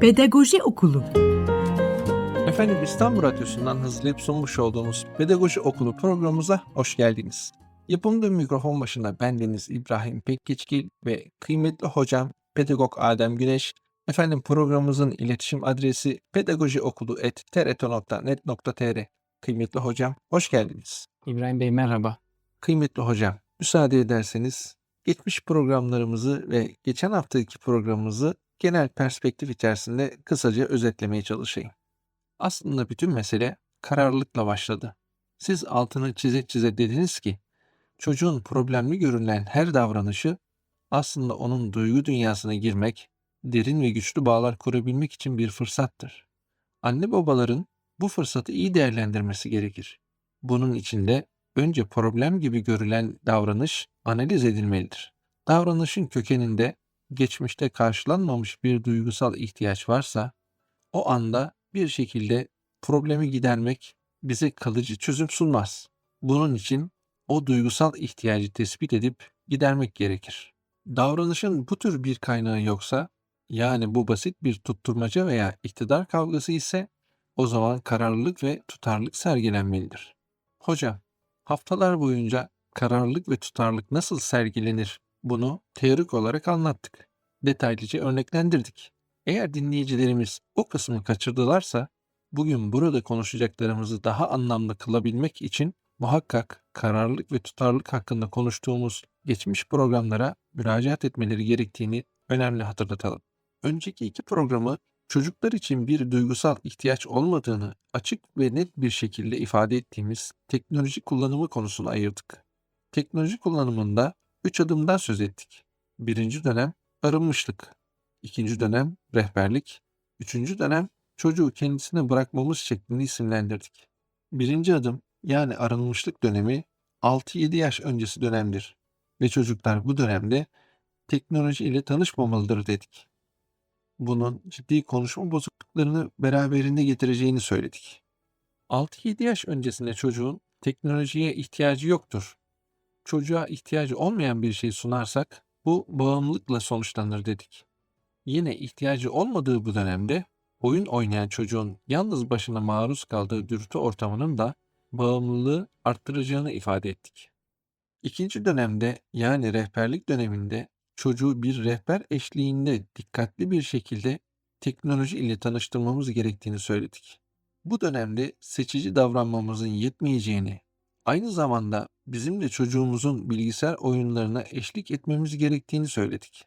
Pedagoji Okulu Efendim İstanbul Radyosu'ndan hazırlayıp sunmuş olduğumuz Pedagoji Okulu programımıza hoş geldiniz. Yapımda mikrofon başında bendeniz İbrahim Pekgeçgil ve kıymetli hocam Pedagog Adem Güneş. Efendim programımızın iletişim adresi pedagojiokulu.trt.net.tr Kıymetli hocam hoş geldiniz. İbrahim Bey merhaba. Kıymetli hocam müsaade ederseniz geçmiş programlarımızı ve geçen haftaki programımızı genel perspektif içerisinde kısaca özetlemeye çalışayım. Aslında bütün mesele kararlılıkla başladı. Siz altını çize çize dediniz ki çocuğun problemli görünen her davranışı aslında onun duygu dünyasına girmek, derin ve güçlü bağlar kurabilmek için bir fırsattır. Anne babaların bu fırsatı iyi değerlendirmesi gerekir. Bunun için de önce problem gibi görülen davranış analiz edilmelidir. Davranışın kökeninde geçmişte karşılanmamış bir duygusal ihtiyaç varsa o anda bir şekilde problemi gidermek bize kalıcı çözüm sunmaz. Bunun için o duygusal ihtiyacı tespit edip gidermek gerekir. Davranışın bu tür bir kaynağı yoksa, yani bu basit bir tutturmaca veya iktidar kavgası ise o zaman kararlılık ve tutarlılık sergilenmelidir. Hocam, haftalar boyunca kararlılık ve tutarlılık nasıl sergilenir bunu teorik olarak anlattık. Detaylıca örneklendirdik. Eğer dinleyicilerimiz o kısmı kaçırdılarsa bugün burada konuşacaklarımızı daha anlamlı kılabilmek için muhakkak kararlılık ve tutarlılık hakkında konuştuğumuz geçmiş programlara müracaat etmeleri gerektiğini önemli hatırlatalım. Önceki iki programı çocuklar için bir duygusal ihtiyaç olmadığını açık ve net bir şekilde ifade ettiğimiz teknoloji kullanımı konusuna ayırdık. Teknoloji kullanımında üç adımdan söz ettik. Birinci dönem arınmışlık, ikinci dönem rehberlik, üçüncü dönem çocuğu kendisine bırakmamız şeklinde isimlendirdik. Birinci adım yani arınmışlık dönemi 6-7 yaş öncesi dönemdir ve çocuklar bu dönemde teknoloji ile tanışmamalıdır dedik. Bunun ciddi konuşma bozukluklarını beraberinde getireceğini söyledik. 6-7 yaş öncesinde çocuğun teknolojiye ihtiyacı yoktur. Çocuğa ihtiyacı olmayan bir şey sunarsak bu bağımlılıkla sonuçlanır dedik. Yine ihtiyacı olmadığı bu dönemde oyun oynayan çocuğun yalnız başına maruz kaldığı dürtü ortamının da bağımlılığı arttıracağını ifade ettik. İkinci dönemde yani rehberlik döneminde çocuğu bir rehber eşliğinde dikkatli bir şekilde teknoloji ile tanıştırmamız gerektiğini söyledik. Bu dönemde seçici davranmamızın yetmeyeceğini, aynı zamanda bizim de çocuğumuzun bilgisayar oyunlarına eşlik etmemiz gerektiğini söyledik.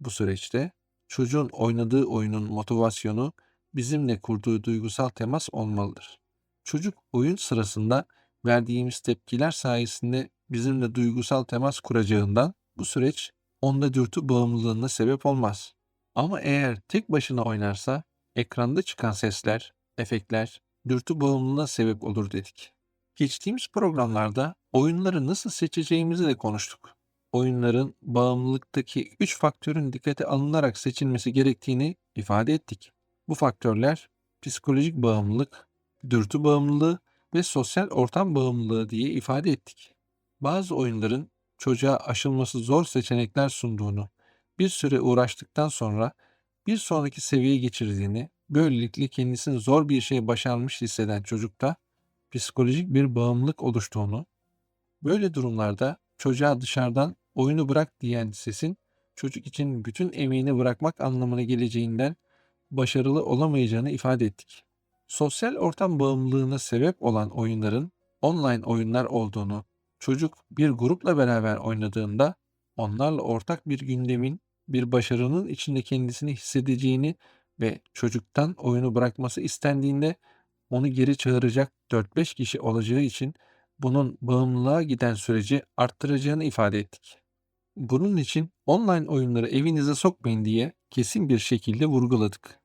Bu süreçte çocuğun oynadığı oyunun motivasyonu bizimle kurduğu duygusal temas olmalıdır. Çocuk oyun sırasında verdiğimiz tepkiler sayesinde bizimle duygusal temas kuracağından bu süreç onda dürtü bağımlılığına sebep olmaz. Ama eğer tek başına oynarsa ekranda çıkan sesler, efektler dürtü bağımlılığına sebep olur dedik. Geçtiğimiz programlarda oyunları nasıl seçeceğimizi de konuştuk. Oyunların bağımlılıktaki 3 faktörün dikkate alınarak seçilmesi gerektiğini ifade ettik. Bu faktörler psikolojik bağımlılık, dürtü bağımlılığı ve sosyal ortam bağımlılığı diye ifade ettik. Bazı oyunların çocuğa aşılması zor seçenekler sunduğunu, bir süre uğraştıktan sonra bir sonraki seviyeye geçirdiğini, böylelikle kendisini zor bir şey başarmış hisseden çocukta psikolojik bir bağımlılık oluştuğunu, böyle durumlarda çocuğa dışarıdan oyunu bırak diyen sesin çocuk için bütün emeğini bırakmak anlamına geleceğinden başarılı olamayacağını ifade ettik. Sosyal ortam bağımlılığına sebep olan oyunların online oyunlar olduğunu, çocuk bir grupla beraber oynadığında onlarla ortak bir gündemin, bir başarının içinde kendisini hissedeceğini ve çocuktan oyunu bırakması istendiğinde onu geri çağıracak 4-5 kişi olacağı için bunun bağımlılığa giden süreci arttıracağını ifade ettik. Bunun için online oyunları evinize sokmayın diye kesin bir şekilde vurguladık.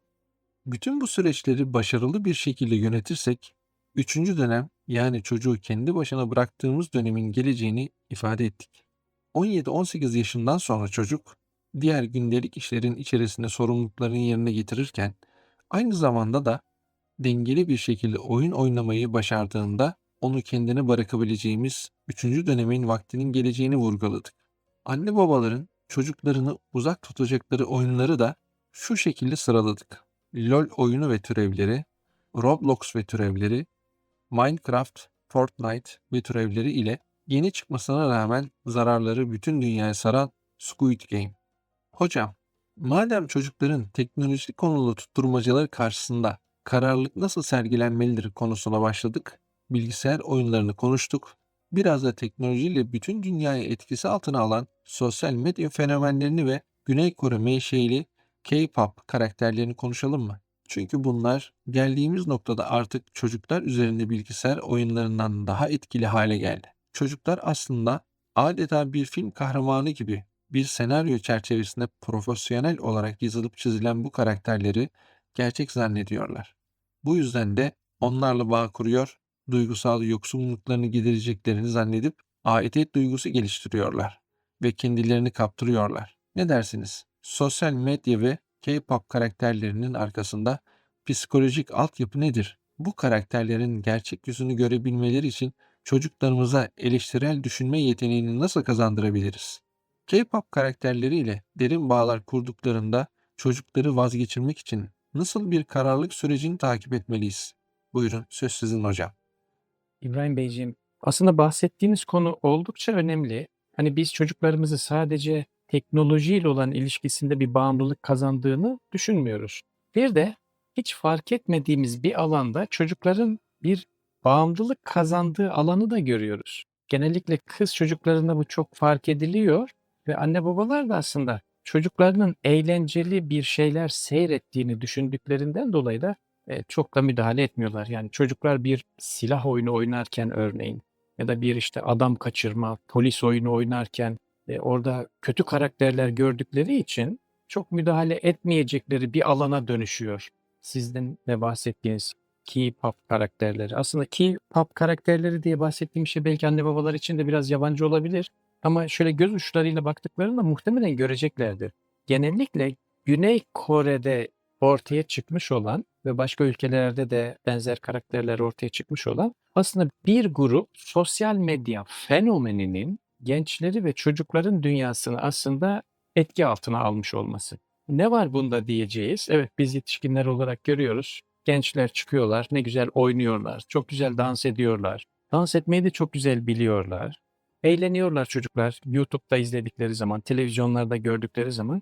Bütün bu süreçleri başarılı bir şekilde yönetirsek, üçüncü dönem yani çocuğu kendi başına bıraktığımız dönemin geleceğini ifade ettik. 17-18 yaşından sonra çocuk, diğer gündelik işlerin içerisinde sorumluluklarını yerine getirirken, Aynı zamanda da dengeli bir şekilde oyun oynamayı başardığında onu kendine bırakabileceğimiz 3. dönemin vaktinin geleceğini vurguladık. Anne babaların çocuklarını uzak tutacakları oyunları da şu şekilde sıraladık. LoL oyunu ve türevleri, Roblox ve türevleri, Minecraft, Fortnite ve türevleri ile yeni çıkmasına rağmen zararları bütün dünyayı saran Squid Game. Hocam, madem çocukların teknoloji konulu tutturmacaları karşısında kararlılık nasıl sergilenmelidir konusuna başladık, bilgisayar oyunlarını konuştuk, biraz da teknolojiyle bütün dünyayı etkisi altına alan sosyal medya fenomenlerini ve Güney Kore menşeili K-pop karakterlerini konuşalım mı? Çünkü bunlar geldiğimiz noktada artık çocuklar üzerinde bilgisayar oyunlarından daha etkili hale geldi. Çocuklar aslında adeta bir film kahramanı gibi bir senaryo çerçevesinde profesyonel olarak yazılıp çizilen bu karakterleri gerçek zannediyorlar. Bu yüzden de onlarla bağ kuruyor, duygusal yoksunluklarını gidereceklerini zannedip aidiyet duygusu geliştiriyorlar ve kendilerini kaptırıyorlar. Ne dersiniz? Sosyal medya ve K-pop karakterlerinin arkasında psikolojik altyapı nedir? Bu karakterlerin gerçek yüzünü görebilmeleri için çocuklarımıza eleştirel düşünme yeteneğini nasıl kazandırabiliriz? K-pop karakterleriyle derin bağlar kurduklarında çocukları vazgeçirmek için nasıl bir kararlılık sürecini takip etmeliyiz? Buyurun söz sizin hocam. İbrahim Beyciğim, aslında bahsettiğiniz konu oldukça önemli. Hani biz çocuklarımızı sadece teknolojiyle olan ilişkisinde bir bağımlılık kazandığını düşünmüyoruz. Bir de hiç fark etmediğimiz bir alanda çocukların bir bağımlılık kazandığı alanı da görüyoruz. Genellikle kız çocuklarında bu çok fark ediliyor ve anne babalar da aslında çocuklarının eğlenceli bir şeyler seyrettiğini düşündüklerinden dolayı da e, çok da müdahale etmiyorlar. Yani çocuklar bir silah oyunu oynarken örneğin ya da bir işte adam kaçırma, polis oyunu oynarken e, orada kötü karakterler gördükleri için çok müdahale etmeyecekleri bir alana dönüşüyor. Sizden de bahsettiğiniz K-pop karakterleri. Aslında K-pop karakterleri diye bahsettiğim şey belki anne babalar için de biraz yabancı olabilir. Ama şöyle göz uçlarıyla baktıklarında muhtemelen göreceklerdir. Genellikle Güney Kore'de ortaya çıkmış olan ve başka ülkelerde de benzer karakterler ortaya çıkmış olan aslında bir grup sosyal medya fenomeninin gençleri ve çocukların dünyasını aslında etki altına almış olması. Ne var bunda diyeceğiz? Evet biz yetişkinler olarak görüyoruz. Gençler çıkıyorlar, ne güzel oynuyorlar, çok güzel dans ediyorlar. Dans etmeyi de çok güzel biliyorlar. Eğleniyorlar çocuklar YouTube'da izledikleri zaman, televizyonlarda gördükleri zaman.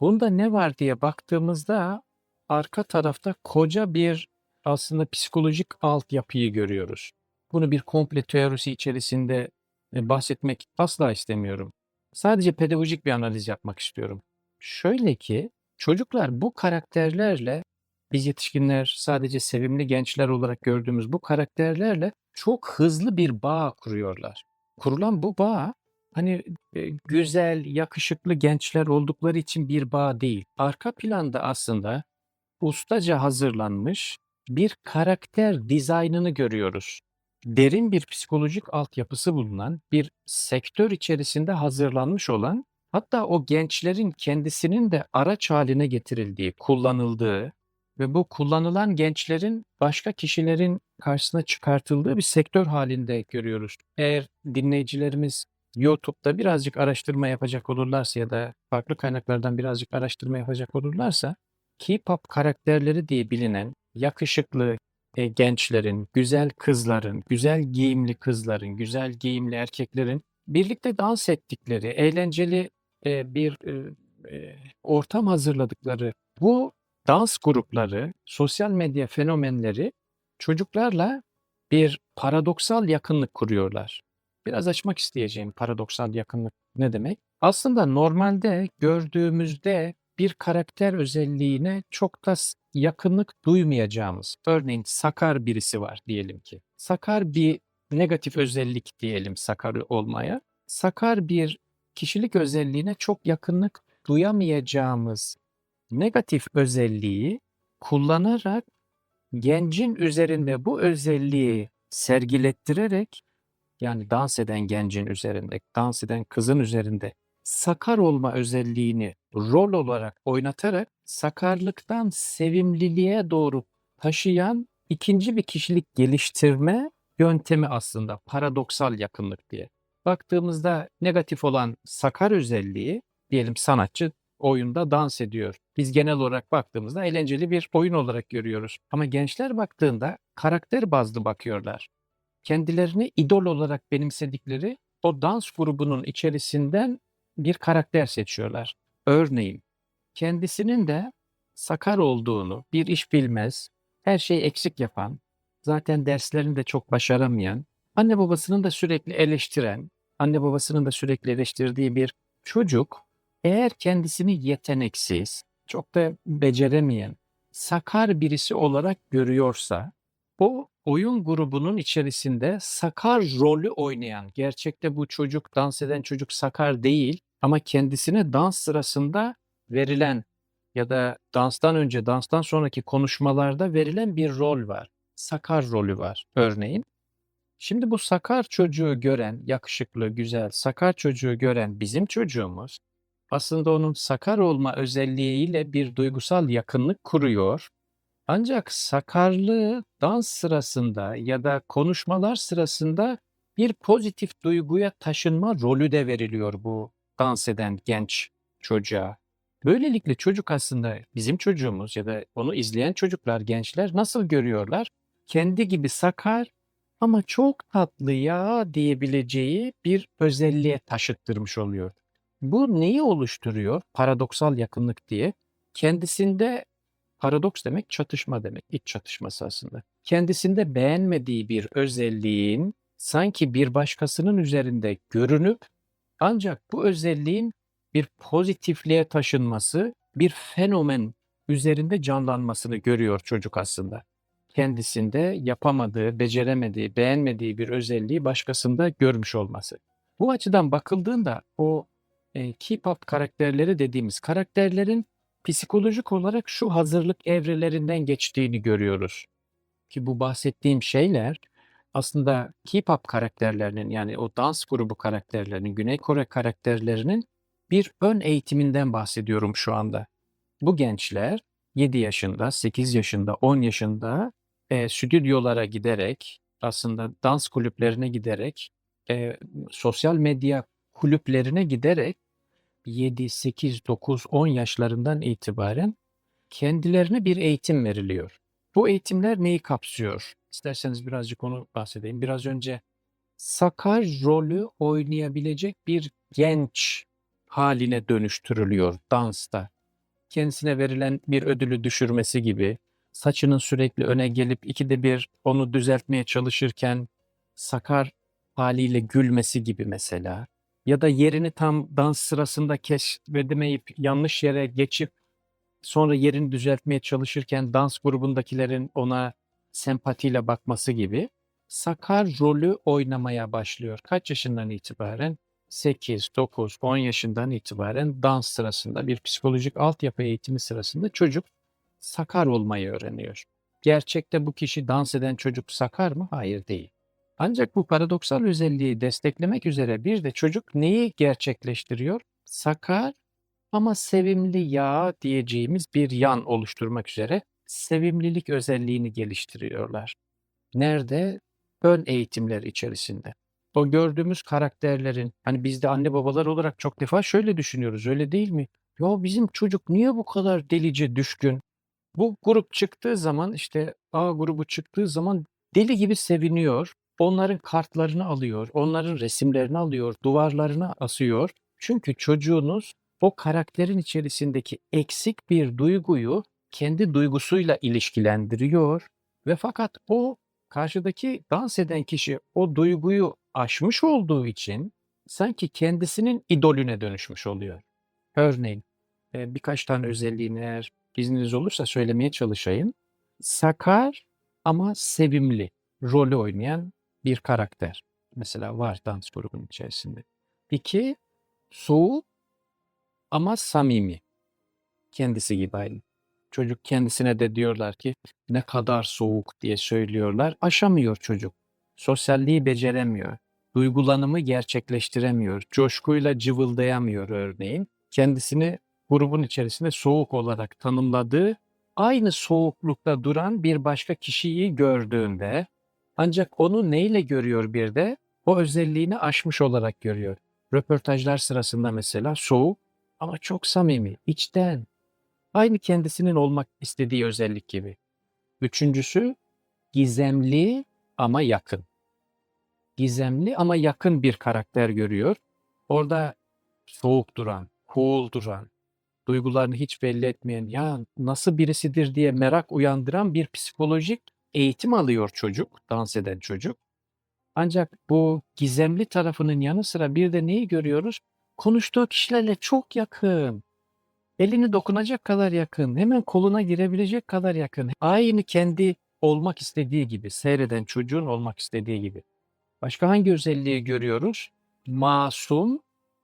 Bunda ne var diye baktığımızda arka tarafta koca bir aslında psikolojik altyapıyı görüyoruz. Bunu bir komple teorisi içerisinde bahsetmek asla istemiyorum. Sadece pedagojik bir analiz yapmak istiyorum. Şöyle ki çocuklar bu karakterlerle biz yetişkinler sadece sevimli gençler olarak gördüğümüz bu karakterlerle çok hızlı bir bağ kuruyorlar. Kurulan bu bağ hani e, güzel, yakışıklı gençler oldukları için bir bağ değil. Arka planda aslında ustaca hazırlanmış bir karakter dizaynını görüyoruz. Derin bir psikolojik altyapısı bulunan bir sektör içerisinde hazırlanmış olan hatta o gençlerin kendisinin de araç haline getirildiği, kullanıldığı ve bu kullanılan gençlerin başka kişilerin karşısına çıkartıldığı bir sektör halinde görüyoruz. Eğer dinleyicilerimiz YouTube'da birazcık araştırma yapacak olurlarsa ya da farklı kaynaklardan birazcık araştırma yapacak olurlarsa K-pop karakterleri diye bilinen yakışıklı e, gençlerin, güzel kızların, güzel giyimli kızların, güzel giyimli erkeklerin birlikte dans ettikleri, eğlenceli e, bir e, e, ortam hazırladıkları bu dans grupları, sosyal medya fenomenleri çocuklarla bir paradoksal yakınlık kuruyorlar. Biraz açmak isteyeceğim paradoksal yakınlık ne demek? Aslında normalde gördüğümüzde bir karakter özelliğine çok da yakınlık duymayacağımız. Örneğin sakar birisi var diyelim ki. Sakar bir negatif özellik diyelim sakar olmaya. Sakar bir kişilik özelliğine çok yakınlık duyamayacağımız negatif özelliği kullanarak gencin üzerinde bu özelliği sergilettirerek yani dans eden gencin üzerinde, dans eden kızın üzerinde sakar olma özelliğini rol olarak oynatarak sakarlıktan sevimliliğe doğru taşıyan ikinci bir kişilik geliştirme yöntemi aslında paradoksal yakınlık diye. Baktığımızda negatif olan sakar özelliği diyelim sanatçı oyunda dans ediyor. Biz genel olarak baktığımızda eğlenceli bir oyun olarak görüyoruz. Ama gençler baktığında karakter bazlı bakıyorlar. Kendilerini idol olarak benimsedikleri o dans grubunun içerisinden bir karakter seçiyorlar. Örneğin kendisinin de sakar olduğunu, bir iş bilmez, her şeyi eksik yapan, zaten derslerini de çok başaramayan, anne babasının da sürekli eleştiren, anne babasının da sürekli eleştirdiği bir çocuk eğer kendisini yeteneksiz, çok da beceremeyen, sakar birisi olarak görüyorsa o oyun grubunun içerisinde sakar rolü oynayan, gerçekte bu çocuk, dans eden çocuk sakar değil ama kendisine dans sırasında verilen ya da danstan önce, danstan sonraki konuşmalarda verilen bir rol var. Sakar rolü var örneğin. Şimdi bu sakar çocuğu gören, yakışıklı, güzel, sakar çocuğu gören bizim çocuğumuz aslında onun sakar olma özelliğiyle bir duygusal yakınlık kuruyor. Ancak sakarlığı dans sırasında ya da konuşmalar sırasında bir pozitif duyguya taşınma rolü de veriliyor bu dans eden genç çocuğa. Böylelikle çocuk aslında bizim çocuğumuz ya da onu izleyen çocuklar, gençler nasıl görüyorlar? Kendi gibi sakar ama çok tatlı ya diyebileceği bir özelliğe taşıttırmış oluyor. Bu neyi oluşturuyor? Paradoksal yakınlık diye. Kendisinde paradoks demek çatışma demek, iç çatışması aslında. Kendisinde beğenmediği bir özelliğin sanki bir başkasının üzerinde görünüp ancak bu özelliğin bir pozitifliğe taşınması, bir fenomen üzerinde canlanmasını görüyor çocuk aslında. Kendisinde yapamadığı, beceremediği, beğenmediği bir özelliği başkasında görmüş olması. Bu açıdan bakıldığında o e, K-pop karakterleri dediğimiz karakterlerin psikolojik olarak şu hazırlık evrelerinden geçtiğini görüyoruz. Ki bu bahsettiğim şeyler aslında K-pop karakterlerinin yani o dans grubu karakterlerinin, Güney Kore karakterlerinin bir ön eğitiminden bahsediyorum şu anda. Bu gençler 7 yaşında, 8 yaşında, 10 yaşında e, stüdyolara giderek aslında dans kulüplerine giderek e, sosyal medya kulüplerine giderek 7, 8, 9, 10 yaşlarından itibaren kendilerine bir eğitim veriliyor. Bu eğitimler neyi kapsıyor? İsterseniz birazcık onu bahsedeyim. Biraz önce sakar rolü oynayabilecek bir genç haline dönüştürülüyor dansta. Kendisine verilen bir ödülü düşürmesi gibi, saçının sürekli öne gelip ikide bir onu düzeltmeye çalışırken sakar haliyle gülmesi gibi mesela. Ya da yerini tam dans sırasında keşfedemeyip yanlış yere geçip sonra yerini düzeltmeye çalışırken dans grubundakilerin ona sempatiyle bakması gibi sakar rolü oynamaya başlıyor. Kaç yaşından itibaren? 8, 9, 10 yaşından itibaren dans sırasında bir psikolojik altyapı eğitimi sırasında çocuk sakar olmayı öğreniyor. Gerçekte bu kişi dans eden çocuk sakar mı? Hayır değil. Ancak bu paradoksal özelliği desteklemek üzere bir de çocuk neyi gerçekleştiriyor? Sakar ama sevimli ya diyeceğimiz bir yan oluşturmak üzere sevimlilik özelliğini geliştiriyorlar. Nerede? Ön eğitimler içerisinde. O gördüğümüz karakterlerin hani biz de anne babalar olarak çok defa şöyle düşünüyoruz öyle değil mi? Ya bizim çocuk niye bu kadar delice düşkün? Bu grup çıktığı zaman işte A grubu çıktığı zaman deli gibi seviniyor. Onların kartlarını alıyor, onların resimlerini alıyor, duvarlarına asıyor. Çünkü çocuğunuz o karakterin içerisindeki eksik bir duyguyu kendi duygusuyla ilişkilendiriyor ve fakat o karşıdaki dans eden kişi o duyguyu aşmış olduğu için sanki kendisinin idolüne dönüşmüş oluyor. Örneğin e, birkaç tane özelliğini eğer izniniz olursa söylemeye çalışayım. Sakar ama sevimli rolü oynayan bir karakter. Mesela var dans grubunun içerisinde. İki, soğuk ama samimi. Kendisi gibi aynı. Çocuk kendisine de diyorlar ki ne kadar soğuk diye söylüyorlar. Aşamıyor çocuk. Sosyalliği beceremiyor. Duygulanımı gerçekleştiremiyor. Coşkuyla cıvıldayamıyor örneğin. Kendisini grubun içerisinde soğuk olarak tanımladığı aynı soğuklukta duran bir başka kişiyi gördüğünde ancak onu neyle görüyor bir de? O özelliğini aşmış olarak görüyor. Röportajlar sırasında mesela soğuk ama çok samimi, içten. Aynı kendisinin olmak istediği özellik gibi. Üçüncüsü gizemli ama yakın. Gizemli ama yakın bir karakter görüyor. Orada soğuk duran, cool duran, duygularını hiç belli etmeyen, ya nasıl birisidir diye merak uyandıran bir psikolojik eğitim alıyor çocuk, dans eden çocuk. Ancak bu gizemli tarafının yanı sıra bir de neyi görüyoruz? Konuştuğu kişilerle çok yakın. Elini dokunacak kadar yakın, hemen koluna girebilecek kadar yakın. Aynı kendi olmak istediği gibi, seyreden çocuğun olmak istediği gibi. Başka hangi özelliği görüyoruz? Masum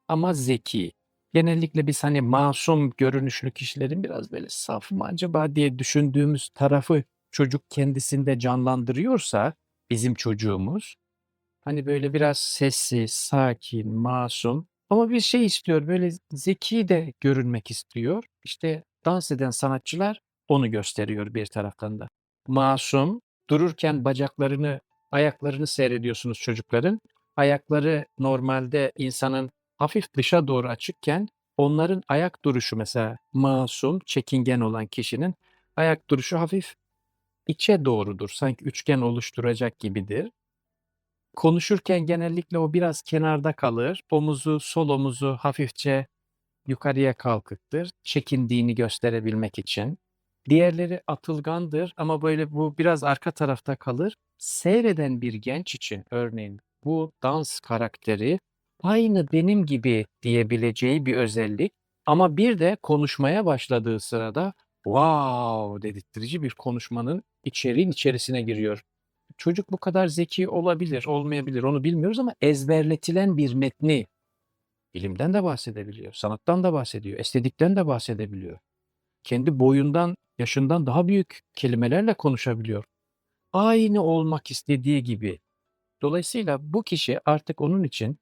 ama zeki. Genellikle biz hani masum görünüşlü kişilerin biraz böyle saf mı acaba diye düşündüğümüz tarafı çocuk kendisinde canlandırıyorsa bizim çocuğumuz hani böyle biraz sessiz, sakin, masum ama bir şey istiyor böyle zeki de görünmek istiyor. İşte dans eden sanatçılar onu gösteriyor bir taraftan da. Masum dururken bacaklarını, ayaklarını seyrediyorsunuz çocukların. Ayakları normalde insanın hafif dışa doğru açıkken onların ayak duruşu mesela masum, çekingen olan kişinin ayak duruşu hafif içe doğrudur. Sanki üçgen oluşturacak gibidir. Konuşurken genellikle o biraz kenarda kalır. Omuzu, sol omuzu hafifçe yukarıya kalkıktır. Çekindiğini gösterebilmek için. Diğerleri atılgandır ama böyle bu biraz arka tarafta kalır. Seyreden bir genç için örneğin bu dans karakteri aynı benim gibi diyebileceği bir özellik ama bir de konuşmaya başladığı sırada wow dedirtici bir konuşmanın içeriğin içerisine giriyor. Çocuk bu kadar zeki olabilir, olmayabilir onu bilmiyoruz ama ezberletilen bir metni bilimden de bahsedebiliyor, sanattan da bahsediyor, estetikten de bahsedebiliyor. Kendi boyundan, yaşından daha büyük kelimelerle konuşabiliyor. Aynı olmak istediği gibi. Dolayısıyla bu kişi artık onun için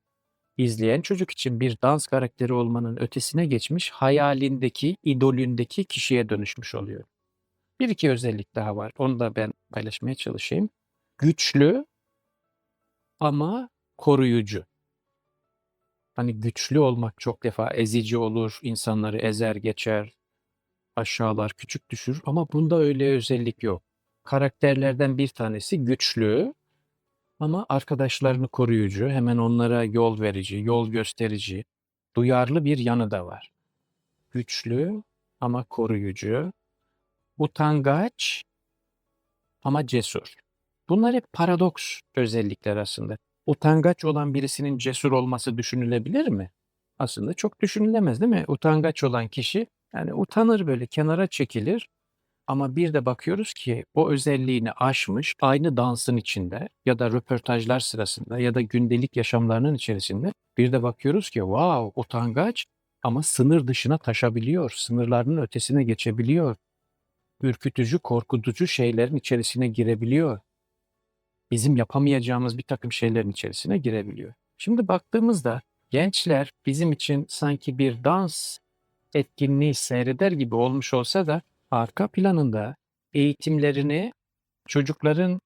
izleyen çocuk için bir dans karakteri olmanın ötesine geçmiş, hayalindeki, idolündeki kişiye dönüşmüş oluyor. Bir iki özellik daha var. Onu da ben paylaşmaya çalışayım. Güçlü ama koruyucu. Hani güçlü olmak çok defa ezici olur, insanları ezer geçer, aşağılar, küçük düşürür ama bunda öyle özellik yok. Karakterlerden bir tanesi güçlü ama arkadaşlarını koruyucu, hemen onlara yol verici, yol gösterici, duyarlı bir yanı da var. Güçlü ama koruyucu, utangaç ama cesur. Bunlar hep paradoks özellikler aslında. Utangaç olan birisinin cesur olması düşünülebilir mi? Aslında çok düşünülemez değil mi? Utangaç olan kişi yani utanır böyle kenara çekilir ama bir de bakıyoruz ki o özelliğini aşmış aynı dansın içinde ya da röportajlar sırasında ya da gündelik yaşamlarının içerisinde bir de bakıyoruz ki wow utangaç ama sınır dışına taşabiliyor, sınırlarının ötesine geçebiliyor. Ürkütücü, korkutucu şeylerin içerisine girebiliyor. Bizim yapamayacağımız bir takım şeylerin içerisine girebiliyor. Şimdi baktığımızda gençler bizim için sanki bir dans etkinliği seyreder gibi olmuş olsa da arka planında eğitimlerini çocukların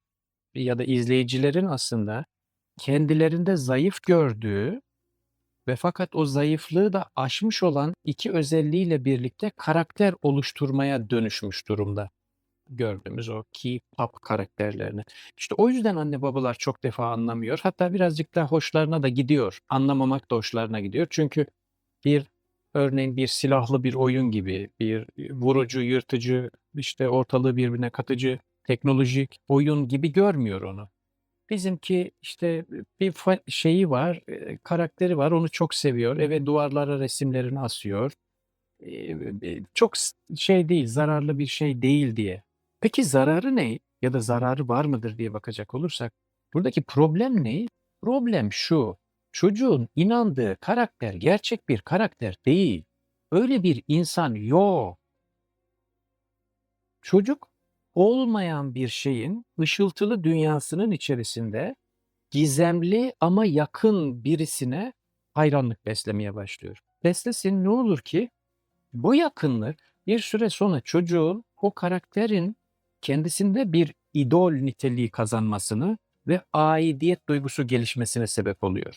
ya da izleyicilerin aslında kendilerinde zayıf gördüğü ve fakat o zayıflığı da aşmış olan iki özelliğiyle birlikte karakter oluşturmaya dönüşmüş durumda gördüğümüz o key pop karakterlerini. İşte o yüzden anne babalar çok defa anlamıyor. Hatta birazcık da hoşlarına da gidiyor. Anlamamak da hoşlarına gidiyor. Çünkü bir örneğin bir silahlı bir oyun gibi bir vurucu, yırtıcı, işte ortalığı birbirine katıcı teknolojik oyun gibi görmüyor onu. Bizimki işte bir fa- şeyi var, e, karakteri var, onu çok seviyor. Eve duvarlara resimlerini asıyor. E, e, Çok şey değil, zararlı bir şey değil diye. Peki zararı ne? Ya da zararı var mıdır diye bakacak olursak, buradaki problem ne? Problem şu, çocuğun inandığı karakter gerçek bir karakter değil. Öyle bir insan yok. Çocuk olmayan bir şeyin ışıltılı dünyasının içerisinde gizemli ama yakın birisine hayranlık beslemeye başlıyor. Beslesin ne olur ki Bu yakınlık bir süre sonra çocuğun o karakterin kendisinde bir idol niteliği kazanmasını ve aidiyet duygusu gelişmesine sebep oluyor.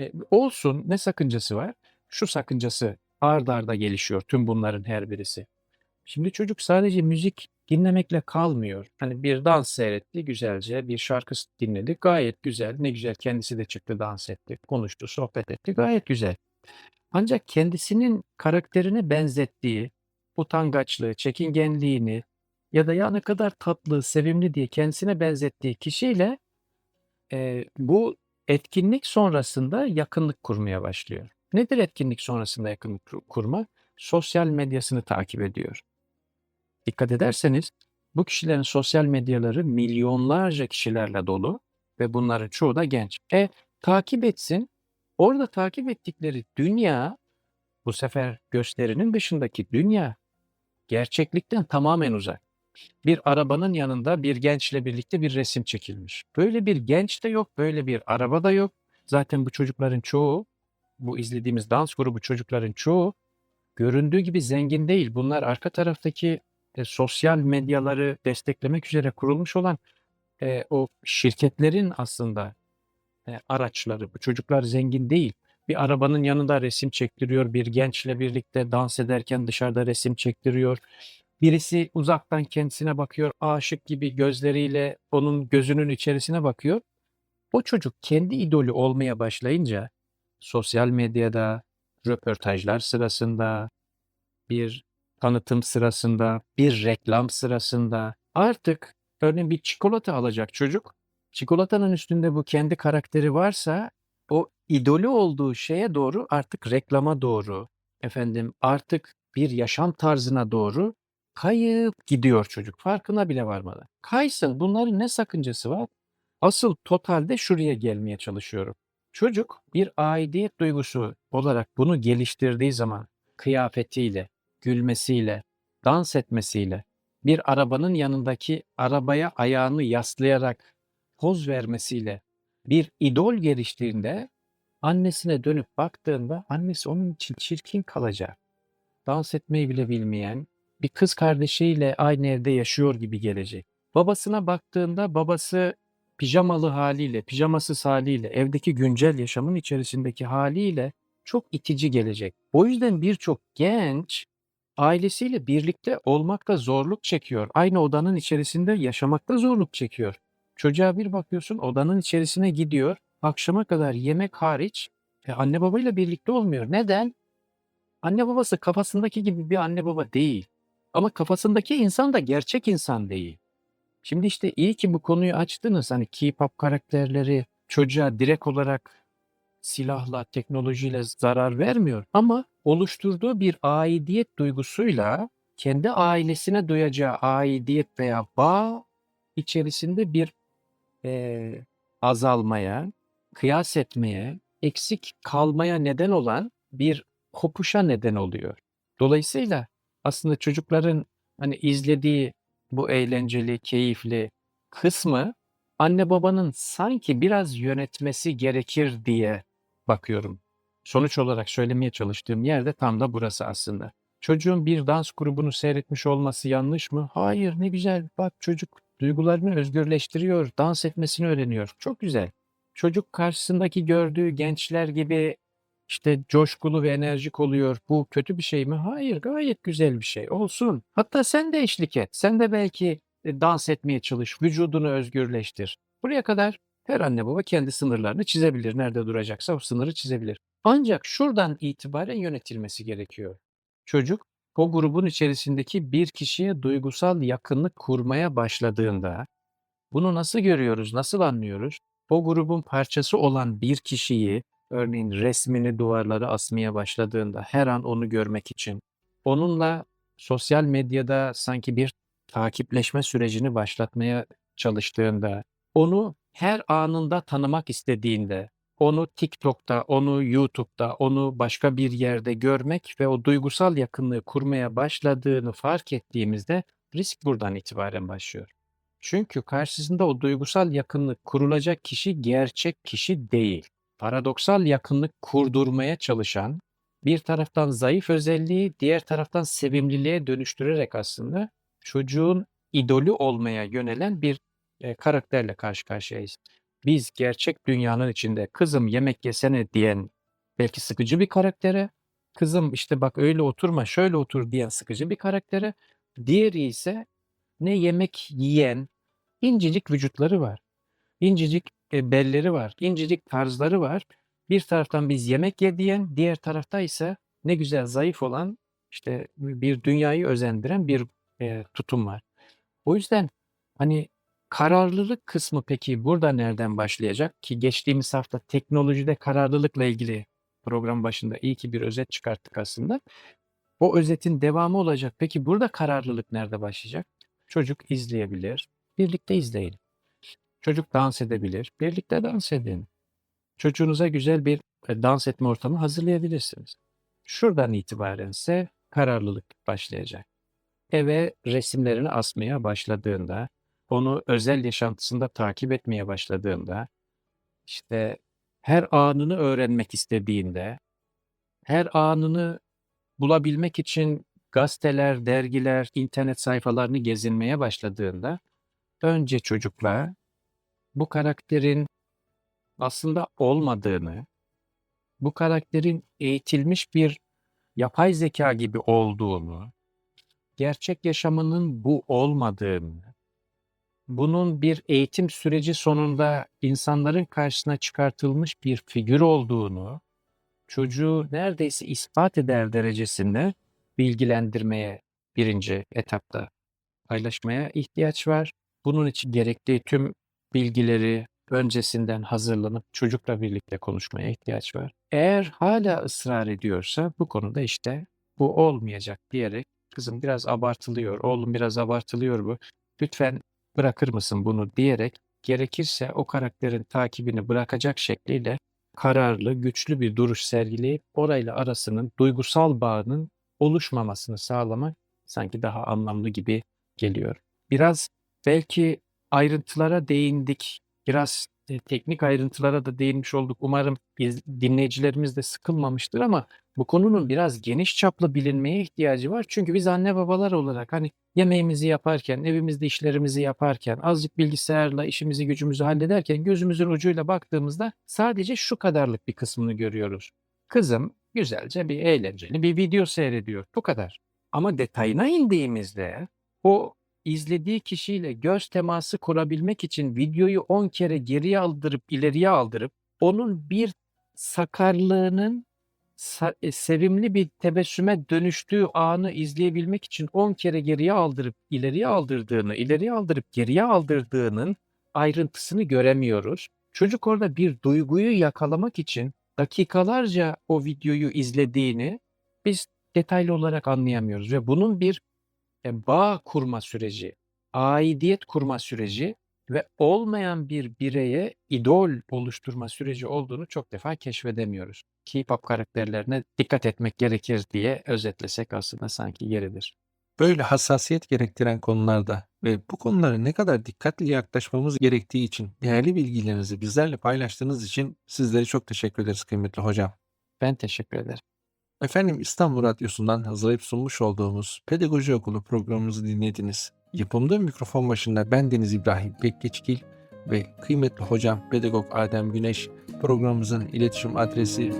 E, olsun ne sakıncası var? Şu sakıncası ard arda gelişiyor tüm bunların her birisi. Şimdi çocuk sadece müzik dinlemekle kalmıyor. Hani bir dans seyretti güzelce, bir şarkı dinledi gayet güzel, ne güzel kendisi de çıktı dans etti, konuştu, sohbet etti gayet güzel. Ancak kendisinin karakterine benzettiği utangaçlığı, çekingenliğini ya da ya ne kadar tatlı, sevimli diye kendisine benzettiği kişiyle e, bu etkinlik sonrasında yakınlık kurmaya başlıyor. Nedir etkinlik sonrasında yakınlık kur- kurma? Sosyal medyasını takip ediyor. Dikkat ederseniz bu kişilerin sosyal medyaları milyonlarca kişilerle dolu ve bunların çoğu da genç. E takip etsin. Orada takip ettikleri dünya bu sefer gösterinin dışındaki dünya gerçeklikten tamamen uzak. Bir arabanın yanında bir gençle birlikte bir resim çekilmiş. Böyle bir genç de yok, böyle bir araba da yok. Zaten bu çocukların çoğu, bu izlediğimiz dans grubu çocukların çoğu göründüğü gibi zengin değil. Bunlar arka taraftaki e, sosyal medyaları desteklemek üzere kurulmuş olan e, o şirketlerin aslında e, araçları. Bu çocuklar zengin değil. Bir arabanın yanında resim çektiriyor, bir gençle birlikte dans ederken dışarıda resim çektiriyor. Birisi uzaktan kendisine bakıyor, aşık gibi gözleriyle onun gözünün içerisine bakıyor. O çocuk kendi idolü olmaya başlayınca sosyal medyada, röportajlar sırasında, bir tanıtım sırasında, bir reklam sırasında artık örneğin bir çikolata alacak çocuk. Çikolatanın üstünde bu kendi karakteri varsa o idolü olduğu şeye doğru artık reklama doğru efendim artık bir yaşam tarzına doğru kayıp gidiyor çocuk farkına bile varmadan. Kaysın bunların ne sakıncası var? Asıl totalde şuraya gelmeye çalışıyorum. Çocuk bir aidiyet duygusu olarak bunu geliştirdiği zaman kıyafetiyle, gülmesiyle, dans etmesiyle, bir arabanın yanındaki arabaya ayağını yaslayarak poz vermesiyle bir idol geliştiğinde annesine dönüp baktığında annesi onun için çirkin kalacak. Dans etmeyi bile bilmeyen bir kız kardeşiyle aynı evde yaşıyor gibi gelecek. Babasına baktığında babası pijamalı haliyle, pijamasız haliyle, evdeki güncel yaşamın içerisindeki haliyle çok itici gelecek. O yüzden birçok genç ailesiyle birlikte olmakta zorluk çekiyor. Aynı odanın içerisinde yaşamakta zorluk çekiyor. Çocuğa bir bakıyorsun odanın içerisine gidiyor. Akşama kadar yemek hariç e, anne babayla birlikte olmuyor. Neden? Anne babası kafasındaki gibi bir anne baba değil. Ama kafasındaki insan da gerçek insan değil. Şimdi işte iyi ki bu konuyu açtınız. Hani K-pop karakterleri çocuğa direkt olarak silahla, teknolojiyle zarar vermiyor. Ama oluşturduğu bir aidiyet duygusuyla kendi ailesine duyacağı aidiyet veya bağ içerisinde bir eee, azalmaya, kıyas etmeye, eksik kalmaya neden olan bir kopuşa neden oluyor. Dolayısıyla aslında çocukların hani izlediği bu eğlenceli, keyifli kısmı anne babanın sanki biraz yönetmesi gerekir diye bakıyorum. Sonuç olarak söylemeye çalıştığım yerde tam da burası aslında. Çocuğun bir dans grubunu seyretmiş olması yanlış mı? Hayır, ne güzel. Bak çocuk duygularını özgürleştiriyor, dans etmesini öğreniyor. Çok güzel. Çocuk karşısındaki gördüğü gençler gibi işte coşkulu ve enerjik oluyor. Bu kötü bir şey mi? Hayır, gayet güzel bir şey. Olsun. Hatta sen de eşlik et. Sen de belki e, dans etmeye çalış, vücudunu özgürleştir. Buraya kadar her anne baba kendi sınırlarını çizebilir. Nerede duracaksa o sınırı çizebilir. Ancak şuradan itibaren yönetilmesi gerekiyor. Çocuk o grubun içerisindeki bir kişiye duygusal yakınlık kurmaya başladığında bunu nasıl görüyoruz, nasıl anlıyoruz? O grubun parçası olan bir kişiyi örneğin resmini duvarlara asmaya başladığında her an onu görmek için onunla sosyal medyada sanki bir takipleşme sürecini başlatmaya çalıştığında, onu her anında tanımak istediğinde, onu TikTok'ta, onu YouTube'da, onu başka bir yerde görmek ve o duygusal yakınlığı kurmaya başladığını fark ettiğimizde risk buradan itibaren başlıyor. Çünkü karşısında o duygusal yakınlık kurulacak kişi gerçek kişi değil. Paradoksal yakınlık kurdurmaya çalışan bir taraftan zayıf özelliği, diğer taraftan sevimliliğe dönüştürerek aslında çocuğun idolü olmaya yönelen bir e, karakterle karşı karşıyayız. Biz gerçek dünyanın içinde kızım yemek yesene diyen belki sıkıcı bir karaktere, kızım işte bak öyle oturma şöyle otur diyen sıkıcı bir karaktere, diğeri ise ne yemek yiyen incecik vücutları var. İncecik e, belleri var, incecik tarzları var. Bir taraftan biz yemek ye diyen, diğer tarafta ise ne güzel zayıf olan işte bir dünyayı özendiren bir e, tutum var. O yüzden hani kararlılık kısmı peki burada nereden başlayacak? Ki geçtiğimiz hafta teknolojide kararlılıkla ilgili program başında iyi ki bir özet çıkarttık aslında. O özetin devamı olacak. Peki burada kararlılık nerede başlayacak? Çocuk izleyebilir, birlikte izleyin. Çocuk dans edebilir, birlikte dans edin. Çocuğunuza güzel bir e, dans etme ortamı hazırlayabilirsiniz. Şuradan itibaren ise kararlılık başlayacak. Eve resimlerini asmaya başladığında, onu özel yaşantısında takip etmeye başladığında, işte her anını öğrenmek istediğinde, her anını bulabilmek için gazeteler, dergiler, internet sayfalarını gezinmeye başladığında önce çocukla bu karakterin aslında olmadığını, bu karakterin eğitilmiş bir yapay zeka gibi olduğunu, gerçek yaşamının bu olmadığını, bunun bir eğitim süreci sonunda insanların karşısına çıkartılmış bir figür olduğunu, çocuğu neredeyse ispat eder derecesinde bilgilendirmeye birinci etapta paylaşmaya ihtiyaç var. Bunun için gerekli tüm bilgileri öncesinden hazırlanıp çocukla birlikte konuşmaya ihtiyaç var. Eğer hala ısrar ediyorsa bu konuda işte bu olmayacak diyerek kızım biraz abartılıyor, oğlum biraz abartılıyor bu. Lütfen bırakır mısın bunu diyerek gerekirse o karakterin takibini bırakacak şekliyle kararlı, güçlü bir duruş sergileyip orayla arasının duygusal bağının oluşmamasını sağlamak sanki daha anlamlı gibi geliyor. Biraz belki ayrıntılara değindik. Biraz e, teknik ayrıntılara da değinmiş olduk. Umarım iz- dinleyicilerimiz de sıkılmamıştır ama bu konunun biraz geniş çaplı bilinmeye ihtiyacı var. Çünkü biz anne babalar olarak hani yemeğimizi yaparken, evimizde işlerimizi yaparken, azıcık bilgisayarla işimizi gücümüzü hallederken gözümüzün ucuyla baktığımızda sadece şu kadarlık bir kısmını görüyoruz. Kızım güzelce bir eğlenceli bir video seyrediyor. Bu kadar. Ama detayına indiğimizde o izlediği kişiyle göz teması kurabilmek için videoyu 10 kere geriye aldırıp ileriye aldırıp onun bir sakarlığının sa- e, sevimli bir tebessüme dönüştüğü anı izleyebilmek için 10 kere geriye aldırıp ileriye aldırdığını, ileriye aldırıp geriye aldırdığının ayrıntısını göremiyoruz. Çocuk orada bir duyguyu yakalamak için dakikalarca o videoyu izlediğini biz detaylı olarak anlayamıyoruz ve bunun bir e, bağ kurma süreci, aidiyet kurma süreci ve olmayan bir bireye idol oluşturma süreci olduğunu çok defa keşfedemiyoruz. K-pop karakterlerine dikkat etmek gerekir diye özetlesek aslında sanki yeridir. Böyle hassasiyet gerektiren konularda ve bu konulara ne kadar dikkatli yaklaşmamız gerektiği için değerli bilgilerinizi bizlerle paylaştığınız için sizlere çok teşekkür ederiz kıymetli hocam. Ben teşekkür ederim. Efendim İstanbul Radyosu'ndan hazırlayıp sunmuş olduğumuz Pedagoji Okulu programımızı dinlediniz. Yapımda mikrofon başında ben Deniz İbrahim Bekgeçgil ve kıymetli hocam pedagog Adem Güneş programımızın iletişim adresi